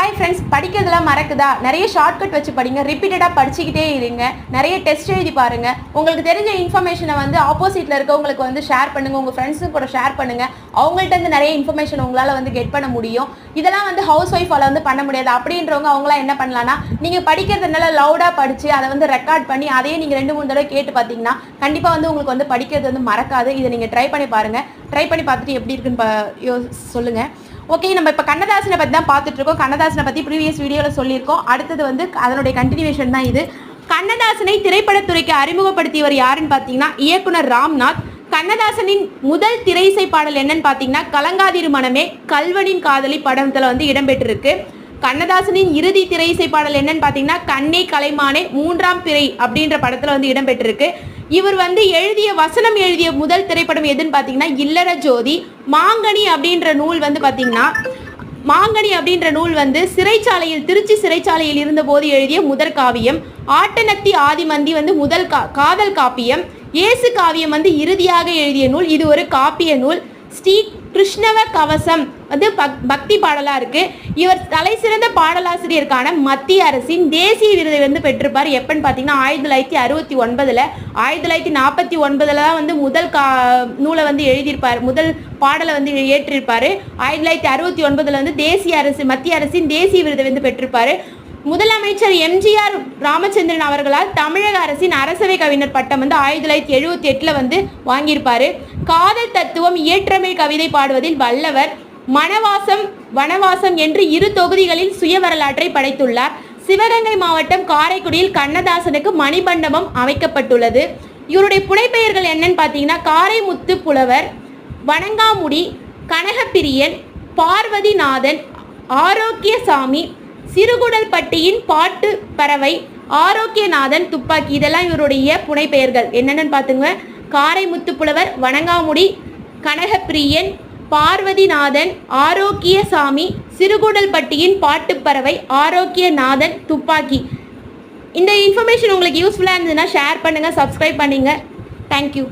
Hi friends படிக்கிறதுலாம் மறக்குதா? நிறைய shortcut வச்சு படிங்க. ரிப்பீட்டடாக படிச்சுக்கிட்டே இருங்க. நிறைய டெஸ்ட் எழுதி பாருங்கள் உங்களுக்கு தெரிஞ்ச இன்ஃபர்மேஷனை வந்து ஆப்போசிட்டில் இருக்கவங்களுக்கு வந்து ஷேர் பண்ணுங்கள் உங்கள் ஃப்ரெண்ட்ஸு கூட ஷேர் பண்ணுங்கள் அவங்கள்ட்ட இருந்து நிறைய இன்ஃபர்மேஷன் உங்களால் வந்து கெட் பண்ண முடியும். இதெல்லாம் வந்து ஹவுஸ் ஒய்ஃபால் வந்து பண்ண முடியாது. அப்படின்றவங்க அவங்களாம் என்ன பண்ணலான்னா நீங்கள் படிக்கிறதுனால லவுடாக படித்து அதை வந்து ரெக்கார்ட் பண்ணி அதையே நீங்கள் ரெண்டு மூணு தடவை கேட்டு பார்த்தீங்கன்னா கண்டிப்பாக வந்து உங்களுக்கு வந்து படிக்கிறது வந்து மறக்காது. இதை நீங்கள் ட்ரை பண்ணி பாருங்கள் ட்ரை பண்ணி பார்த்துட்டு எப்படி இருக்குன்னு பா யோ சொல்லுங்கள் ஓகே நம்ம இப்போ கண்ணதாசனை பற்றி தான் பார்த்துட்ருக்கோம் கண்ணதாசனை பற்றி ப்ரீவியஸ் வீடியோவில் சொல்லியிருக்கோம். அடுத்தது வந்து அதனுடைய கண்டினியூஷன் தான் இது. கண்ணதாசனை திரைப்படத்துறைக்கு அறிமுகப்படுத்தியவர் யாருன்னு பார்த்தீங்கன்னா இயக்குனர் ராம்நாத். கண்ணதாசனின் முதல் திரைசை பாடல் என்னன்னு பார்த்தீங்கன்னா கலங்காதிரு மனமே கல்வனின் காதலி படத்தில் வந்து இடம்பெற்றிருக்கு. கண்ணதாசனின் இறுதி திரையிசை பாடல் என்னன்னு பார்த்தீங்கன்னா கண்ணே கலைமானே மூன்றாம் பிறை அப்படின்ற படத்தில் வந்து இடம்பெற்றிருக்கு. இவர் வந்து எழுதிய வசனம் எழுதிய முதல் திரைப்படம் எதுன்னு பார்த்தீங்கன்னா இல்லற ஜோதி. மாங்கனி அப்படின்ற நூல் வந்து பார்த்தீங்கன்னா மாங்கனி அப்படின்ற நூல் வந்து சிறைச்சாலையில் திருச்சி சிறைச்சாலையில் இருந்தபோது எழுதிய முதற் காவியம். ஆட்டனத்தி ஆதிமந்தி வந்து முதல் கா காதல் காப்பியம். இயேசு காவியம் வந்து இறுதியாக எழுதிய நூல். இது ஒரு காப்பிய நூல். ஸ்ரீ கிருஷ்ணவ கவசம் வந்து பக் பக்தி பாடலாக இருக்குது இவர் தலை சிறந்த பாடலாசிரியருக்கான மத்திய அரசின் தேசிய விருதை வந்து பெற்றிருப்பார். எப்பன்னு பார்த்தீங்கன்னா ஆயிரத்தி தொள்ளாயிரத்தி அறுபத்தி ஒன்பதில் ஆயிரத்தி தொள்ளாயிரத்தி நாற்பத்தி ஒன்பதில் தான் வந்து முதல் கா நூலை வந்து எழுதியிருப்பார். முதல் பாடலை வந்து ஏற்றிருப்பார். ஆயிரத்தி தொள்ளாயிரத்தி அறுபத்தி ஒன்பதில் வந்து தேசிய அரசு மத்திய அரசின் தேசிய விருதை வந்து பெற்றிருப்பார். முதலமைச்சர் எம்ஜிஆர் ராமச்சந்திரன் அவர்களால் தமிழக அரசின் அரசவை கவிஞர் பட்டம் வந்து ஆயிரத்தி தொள்ளாயிரத்தி எழுபத்தி எட்டில் வந்து வாங்கியிருப்பார். காதல் தத்துவம் இயற்றமிழ் கவிதை பாடுவதில் வல்லவர் மணவாசம் வனவாசம் என்று இரு தொகுதிகளில் சுய வரலாற்றை படைத்துள்ளார். சிவகங்கை மாவட்டம் காரைக்குடியில் கண்ணதாசனுக்கு மணிமண்டபம் அமைக்கப்பட்டுள்ளது. இவருடைய புனைப்பெயர்கள் என்னன்னு பார்த்தீங்கன்னா காரைமுத்து புலவர் வணங்காமுடி கனகப்பிரியன் பார்வதிநாதன் ஆரோக்கியசாமி சிறுகுடல்பட்டியின் பாட்டு பறவை ஆரோக்கியநாதன் துப்பாக்கி. இதெல்லாம் இவருடைய புனைப்பெயர்கள். என்னென்னு பார்த்துங்க. காரைமுத்து புலவர் வணங்காமுடி கனகப்பிரியன் பார்வதிநாதன் ஆரோக்கியசாமி சிறுகுடல்பட்டியின் பாட்டுப்பறவை ஆரோக்கியநாதன் துப்பாக்கி. இந்த இன்ஃபர்மேஷன் உங்களுக்கு யூஸ்ஃபுல்லாக இருந்ததுன்னா ஷேர் பண்ணுங்கள் சப்ஸ்கிரைப் பண்ணுங்கள் தேங்க்யூ